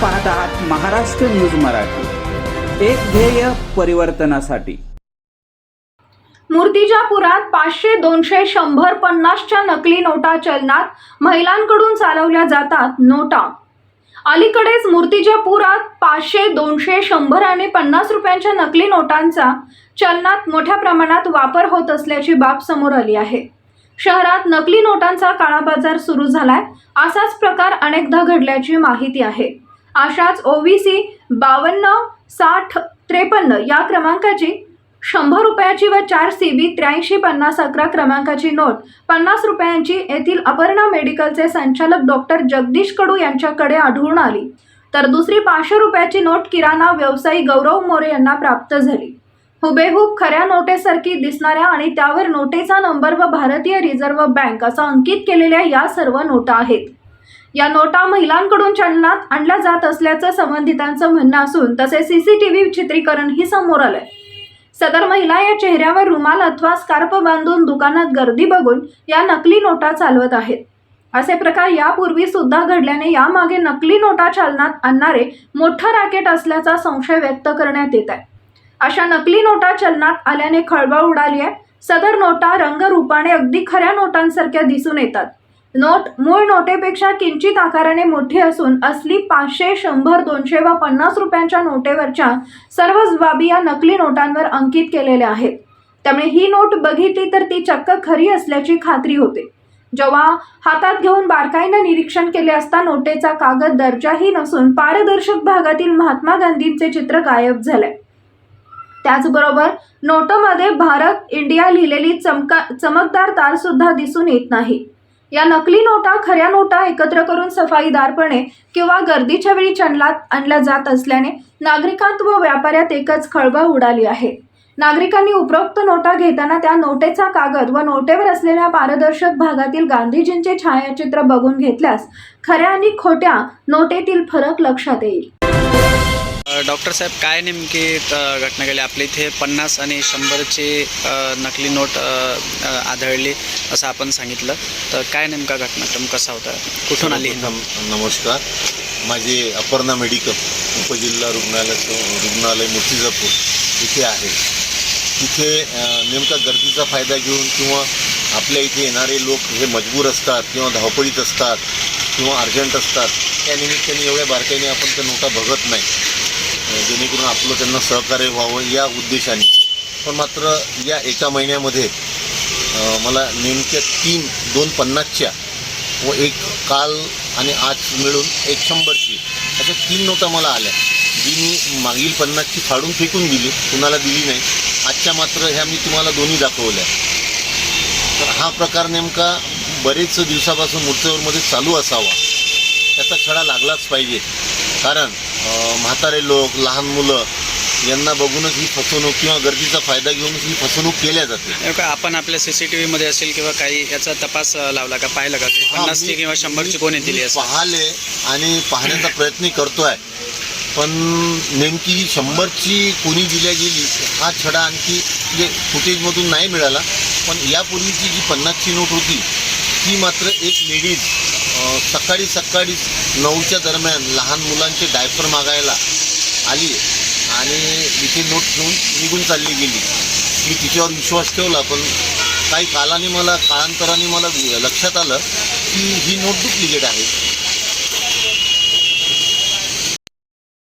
पाहत आहात महाराष्ट्र न्यूज मराठी. एक ध्येय परिवर्तनासाठी. मूर्तिजापुरात पाचशे दोनशे शंभर पन्नासच्या नकली नोटा चलनात महिलांकडून चालवल्या जातात नोटा. अलीकडेच मूर्तिजापुरात पाचशे दोनशे शंभर आणि पन्नास रुपयांच्या नकली नोटांचा चलनात मोठ्या प्रमाणात वापर होत असल्याची बाब समोर आली आहे. शहरात नकली नोटांचा काळाबाजार सुरू झालाय असाच प्रकार अनेकदा घडल्याची माहिती आहे. अशाच सी बावन्न साठ त्रेपन्न या क्रमांकाची शंभर रुपयाची व चार सी बी त्र्याऐंशी पन्नास अकरा क्रमांकाची नोट. पन्नास रुपयांची येथील अपर्णा मेडिकलचे संचालक डॉक्टर जगदीश कडू यांच्याकडे आढळून आली. तर दुसरी पाचशे रुपयाची नोट किराणा व्यवसायी गौरव मोरे यांना प्राप्त झाली. हुबेहूब खऱ्या नोटेसारखी दिसणाऱ्या आणि त्यावर नोटेचा नंबर व भारतीय रिझर्व्ह बँक असा अंकित केलेल्या या सर्व नोटा आहेत. या नोटा महिलांकडून चलनात आणल्या जात असल्याचं संबंधितांचं म्हणणं असून तसे सीसीटीव्ही चित्रीकरणही समोर आलंय. सदर महिला या चेहऱ्यावर रुमाल अथवा स्कार्फ बांधून दुकानात गर्दी बघून या नकली नोटा चालवत आहेत. असे प्रकार यापूर्वी सुद्धा घडल्याने यामागे नकली नोटा चालनात आणणारे मोठं रॅकेट असल्याचा संशय व्यक्त करण्यात येत आहे. अशा नकली नोटा चलनात आल्याने खळबळ उडाली आहे. सदर नोटा रंगरूपाने अगदी खऱ्या नोटांसारख्या दिसून येतात. नोट मूळ नोटेपेक्षा किंचित आकाराने मोठी असून असली पाचशे शंभर दोनशे व पन्नास रुपयांच्या नोटेवरच्या सर्वच बाबी या नकली नोटांवर अंकित केलेल्या आहेत. त्यामुळे ही नोट बघितली तर ती चक्क खरी असल्याची खात्री होते. जेव्हा हातात घेऊन बारकाईनं निरीक्षण केले असता नोटेचा कागद दर्जाही नसून पारदर्शक भागातील महात्मा गांधींचे चित्र गायब झाले त्याचबरोबर नोटमध्ये भारत इंडिया लिहिलेली चमका चमकदार तार सुद्धा दिसून येत नाही. या नकली नोटा खऱ्या नोटा एकत्र करून सफाईदारपणे किंवा गर्दीच्या वेळी चलनात आणल्या जात असल्याने नागरिकांत व व्यापाऱ्यात एकच खळबळ उडाली आहे. नागरिकांनी उपरोक्त नोटा घेताना त्या नोटेचा कागद व नोटेवर असलेल्या पारदर्शक भागातील गांधीजींचे छायाचित्र बघून घेतल्यास खऱ्या आणि खोट्या नोटेतील फरक लक्षात येईल. डॉक्टर साहेब काय नेमकी घटना घडली? आपल्या इथे पन्नास आणि शंभरची नकली नोट आढळली असं आपण सांगितलं. तर काय नेमका घटनाक्रम कसा होता? कुठून आली? नम नमस्कार. माझे अपर्णा मेडिकल उपजिल्हा रुग्णालयाचं रुग्णालय मूर्तिजापूर इथे आहे. तिथे नेमका गर्दीचा फायदा घेऊन किंवा आपल्या इथे येणारे लोक हे मजबूर असतात किंवा धावपळीत असतात किंवा अर्जंट असतात त्या निमित्ताने एवढ्या बारकाईने आपण त्या नोटा बघत नाही. जेणेकरून आपलं त्यांना सहकार्य व्हावं या उद्देशाने. पण मात्र या एका महिन्यामध्ये मला नेमक्या तीन दोन पन्नासच्या व एक काल आणि आज मिळून एक शंभरची अशा तीन नोटा मला आल्या. जी मी मागील पन्नासची फाडून फेकून दिली. कुणाला दिली नाही. आजच्या मात्र ह्या मी तुम्हाला दोन्ही दाखवल्या. तर हा प्रकार नेमका बरेच दिवसापासून मूर्तीवरमध्ये चालू असावा. त्याचा छडा लागलाच पाहिजे. कारण म्हातारे लोक लहान मुलं यांना बघूनच ही फसवणूक किंवा गर्दीचा फायदा घेऊनच ही फसवणूक केल्या जाते. नेमकं आपण आपल्या सी सी टी व्हीमध्ये असेल किंवा काही याचा तपास लावला का? पाहिलं का? मी- किंवा शंभरची कोणी दिली पाहिले आणि पाहण्याचा प्रयत्न करतोय. पण नेमकी ही शंभरची कोणी दिल्या गेली हा छडा आणखी म्हणजे फुटेजमधून नाही मिळाला. पण यापूर्वीची जी पन्नासची नोट होती ती मात्र एक लेडीज सकाळी सकाळी नऊच्या दरम्यान लहान मुलांचे डायपर मागायला आली आणि इथे नोट घेऊन निघून चालली गेली. मी तिच्यावर विश्वास ठेवला पण काही कालाने मला काळांतराने मला लक्षात आलं की ही नोट डुप्लिकेट आहे.